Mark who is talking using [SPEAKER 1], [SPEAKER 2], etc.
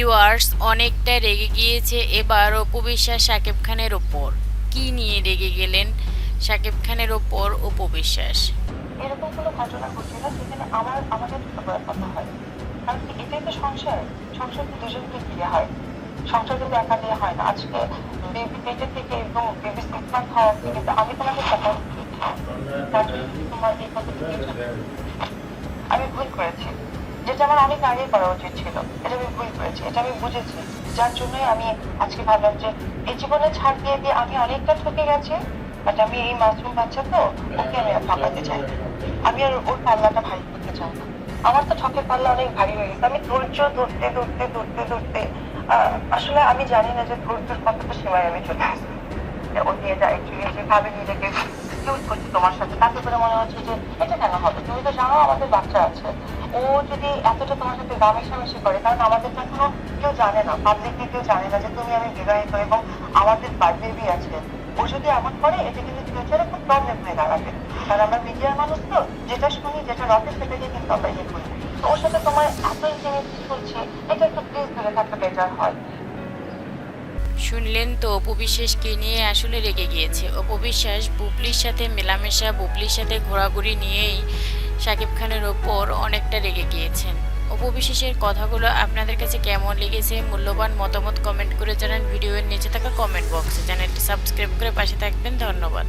[SPEAKER 1] Viewers অনেকটা রেগে গিয়েছে এবার অপু বিশ্বাস শাকিব খানের ওপর। কি নিয়ে রেগে গেলেন শাকিব খানের ওপর অপু বিশ্বাস?
[SPEAKER 2] এরকম কোনো ঘটনা ঘটছে না যেখানে আমার, আমাদের কথা হয়। কারণ এটাই তো সংসার। সংসার তো দুজনকে ঘিরে হয়? সংসার কিন্তু একা দিয়ে হয় না। আজকে বেবি পেটে থেকে এবং বেবি সিক্স মান্থ হওয়া অবধি আমি তোমাকে তার তোমার এই কথা আমি ভুল করেছি। যেটা আমার অনেক আগে করা উচিত ছিল। এটা আমি ভুল করেছি, এটা আমি বুঝেছি। যার জন্যই আমি আজকে ভাবলাম যে এই জীবনে ছাড় দিয়ে দিয়ে আমি অনেকটা ঠকে গেছি বাট আমি এই মাশরুম বাচ্চা তো, ওকে আমি আর ঠকাতে চাই আমি আর ওর পাল্লাটা ভারী করতে চাই না। আমার তো ঠকের পাল্লা অনেক ভারী হয়ে গেছে। আমি ধৈর্য ধরতে ধরতে ধরতে ধরতে আসলে আমি জানি না যে ধৈর্যের কতটা সীমায় আমি চলে আসছি ও দিয়ে যায় যেভাবে নিজেকে ইউজ করছে তোমার সাথে, তাতে করে মনে হচ্ছে যে এটা কেন হবে? তুমি তো জানো আমাদের বাচ্চা আছে। ও যদি এতটা তোমার সাথে গা মেশামেশি করে, কারণ আমাদের তো এখনও কেউ জানে না পাবলিকলি কেউ জানে না যে তুমি আমি বিবাহিত এবং আমাদের বেবি আছে। ও যদি এমন করে, এটা কিন্তু ফিউচারে খুব প্রবলেম হয়ে দাঁড়াবে। কারণ আমরা মিডিয়ার মানুষ তো, যেটা শুনি, যেটা রটে সেটাকে কিন্তু আমরা ইয়ে করি। ওর সাথে তোমার এত ইন্টিমেসি চলছে, এটা একটু প্লিজ ধরে থাকা বেটার হয়।
[SPEAKER 1] শুনলেন তো, অপু বিশ্বাসকে নিয়ে আসলে রেগে গিয়েছে। অপু বিশ্বাস, বুবলির সাথে মেলামেশা, বুবলির সাথে ঘোরাঘুরি নিয়েই শাকিব খানের ওপর অনেকটা রেগে গিয়েছেন। উপবিশেষের কথাগুলো আপনাদের কাছে কেমন লেগেছে, মূল্যবান মতামত কমেন্ট করে জানান। ভিডিওর নিচে থাকা কমেন্ট বক্সে চ্যানেলটি সাবস্ক্রাইব করে পাশে থাকবেন। ধন্যবাদ।